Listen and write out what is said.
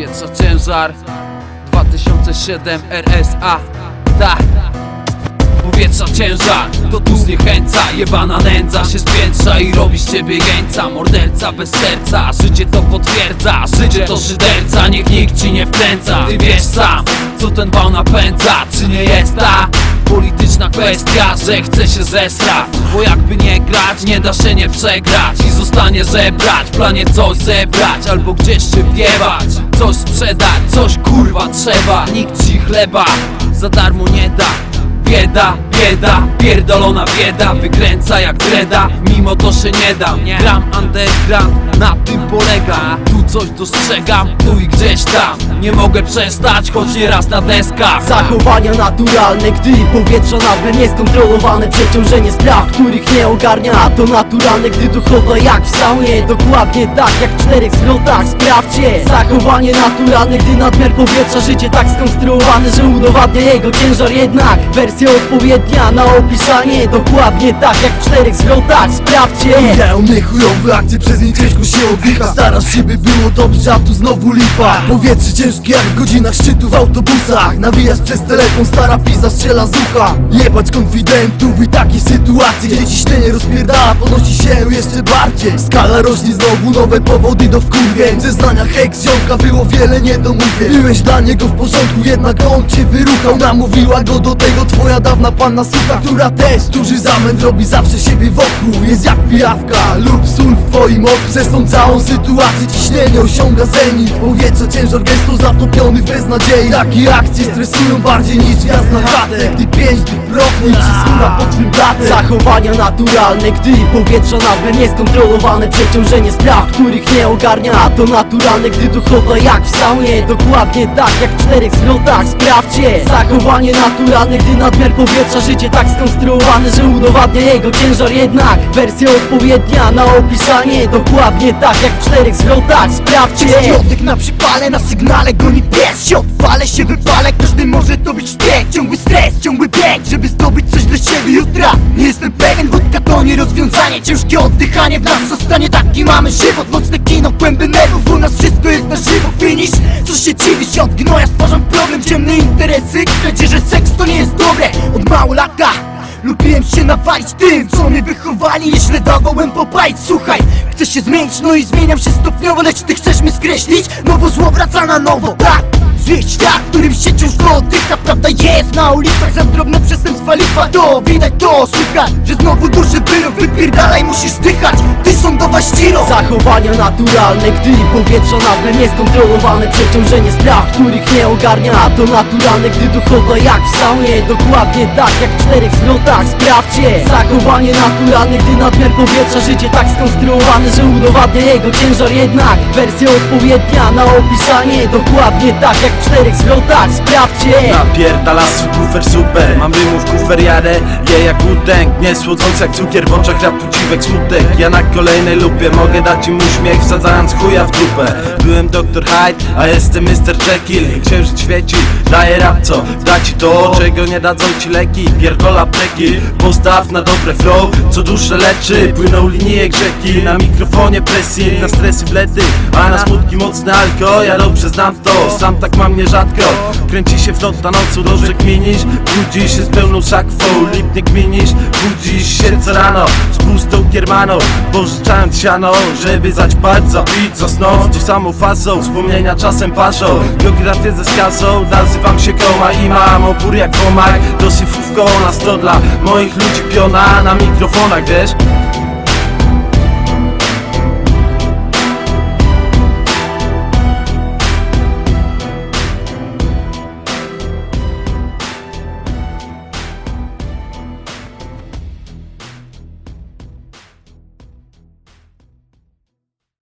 Powietrza ciężar. 2007 RSA Tak. Powietrza ciężar, to tu zniechęca Jebana nędza. Się spiętrza i robi z ciebie jeńca. Morderca bez serca, życie to potwierdza. Życie to szyderca, niech nikt ci nie wkręca. Ty wiesz sam, co ten wał napędza. Czy nie jest ta polityczna kwestia, że chce się zesrać? Bo jakby nie grać, nie da się nie przegrać. I zostanie żebrać, w planie coś zebrać. Albo gdzieś się wjebać, coś sprzedać Coś kurwa trzeba, nikt ci chleba za darmo nie da Bieda, bieda, pierdolona bieda Wykręca jak dreda, mimo to się nie dam. Gram underground, na tym polega Tu coś dostrzegam, tu i gdzieś tam. Nie mogę przestać, choć nie raz na deskach. Zachowania naturalne, gdy powietrza nagle nieskontrolowane Przeciążenie spraw, których nie ogarnia A to naturalne, gdy choda jak w saunie. Dokładnie tak jak w czterech zwrotach, sprawdźcie. Zachowanie naturalne, gdy nadmiar powietrza Życie tak skonstruowane, że udowadnia jego ciężar. Jednak wersja odpowiednia na opisanie Dokładnie tak jak w czterech zwrotach, sprawdźcie. Mnie chujowe akcje, przez nie ciężko się oddycha. Starasz się by było dobrze, a tu znowu lipa. Powietrze ciężkie jak w godzinach szczytu w autobusach. Nawijasz przez telefon, stara pizza strzela z ucha. Jebać konfidentów i takich sytuacji Gdzie ciśnienie rozpierdala, podnosi się jeszcze bardziej. Skala rośnie znowu, nowe powody do wkurwień. Zeznania heks, ziomka, było wiele niedomówień Byłeś dla niego w porządku, jednak on cię wyruchał. Namówiła go do tego twoja dawna panna sucha Która też duży zamęt robi zawsze siebie wokół. Jest jak pijawka lub sól w twoim oku. Przez tą całą sytuację ciśnienie osiąga zenit. Powietrze ciężar gęsto zatopiony w beznadziei Takie akcje stresują bardziej niż jazd na chatę. Gdy pięć tych protni ci skóra pod twym blatem. Zachowania naturalne, gdy powietrza nagle nieskontrolowane. Przeciążenie spraw, których nie ogarnia. A to naturalne, gdy to choda jak w saunie. Dokładnie tak jak w czterech zwrotach, sprawdźcie Zachowanie naturalne, gdy nadmiar powietrza Życie tak skonstruowane, że udowadnia jego ciężar. Jednak wersja odpowiednia na opisanie Dokładnie tak jak w czterech zwrotach, sprawdźcie oddech na przypale, na sygnale goni pies. Się odwalę, się wypalę, każdy może to być szpieg Ciągły stres, ciągły bieg, żeby zdobyć coś dla siebie jutra. Nie jestem pewien, wódka to nie rozwiązanie. Ciężkie oddychanie w nas zostanie taki mamy żywot. Nocne kino, kłęby nerwów, u nas wszystko na żywo Finish, co się dziwisz, od gnoja stwarzam problem. Ciemne interesy, krecie, że seks to nie jest dobre. Od mało Lubiłem się nawalić tym, co mnie wychowali. Nieźle dawałem popalić, słuchaj. Chcę się zmienić, no i zmieniam się stopniowo. Lecz ty chcesz mnie skreślić, no bo zło wraca na nowo. Tak, zły świat, którym się ciężko oddycha Prawda jest na ulicach, za drobne przestępstwa lipa. To widać, to słychać, że znowu duży wyrok. Wypierdalaj, musisz zdychać, ty sądowa ściro Zachowania naturalne, gdy powietrza nagle nieskontrolowane Przeciążenie spraw, których nie ogarnia A to naturalne, gdy to choda jak w saunie. Dokładnie tak jak w czterech zwrotach, sprawdźcie. Zachowanie naturalne, gdy nadmiar powietrza Życie tak skonstruowane, że udowadnia jego ciężar. Jednak wersja odpowiednia na opisanie Dokładnie tak jak w czterech zwrotach, sprawdźcie. Napierdala kufer super Mam wymów kufer jadę Je jak utęk Nie słodząc jak cukier w oczach rapu dziwek smutek. Ja na kolejnej lupie Mogę dać im uśmiech Wsadzając chuja w dupę. Byłem Dr. Hyde A jestem Mr. Jekyll. Księżyc świeci Daje rap co Da ci to czego nie dadzą ci leki. Pierdola pleki Postaw na dobre flow. Co duszę leczy Płyną linijek rzeki Na mikrofonie presji Na stresy bledy A na smutki mocny alko Ja dobrze znam to Sam tak mam nierzadko. Kręci się flota nocą do rzek minisz. Budzisz się z pełną szakfą Lip nie kminisz Budzisz się co rano Kiermaną Pożyczając siano Żeby zać bardzo pić Zasnąć tą samą fazą Wspomnienia czasem parzą. Biografię ze skazą Nazywam się Koma i mam opór jak womak Dosyfówką na sto dla moich ludzi piona Na mikrofonach wiesz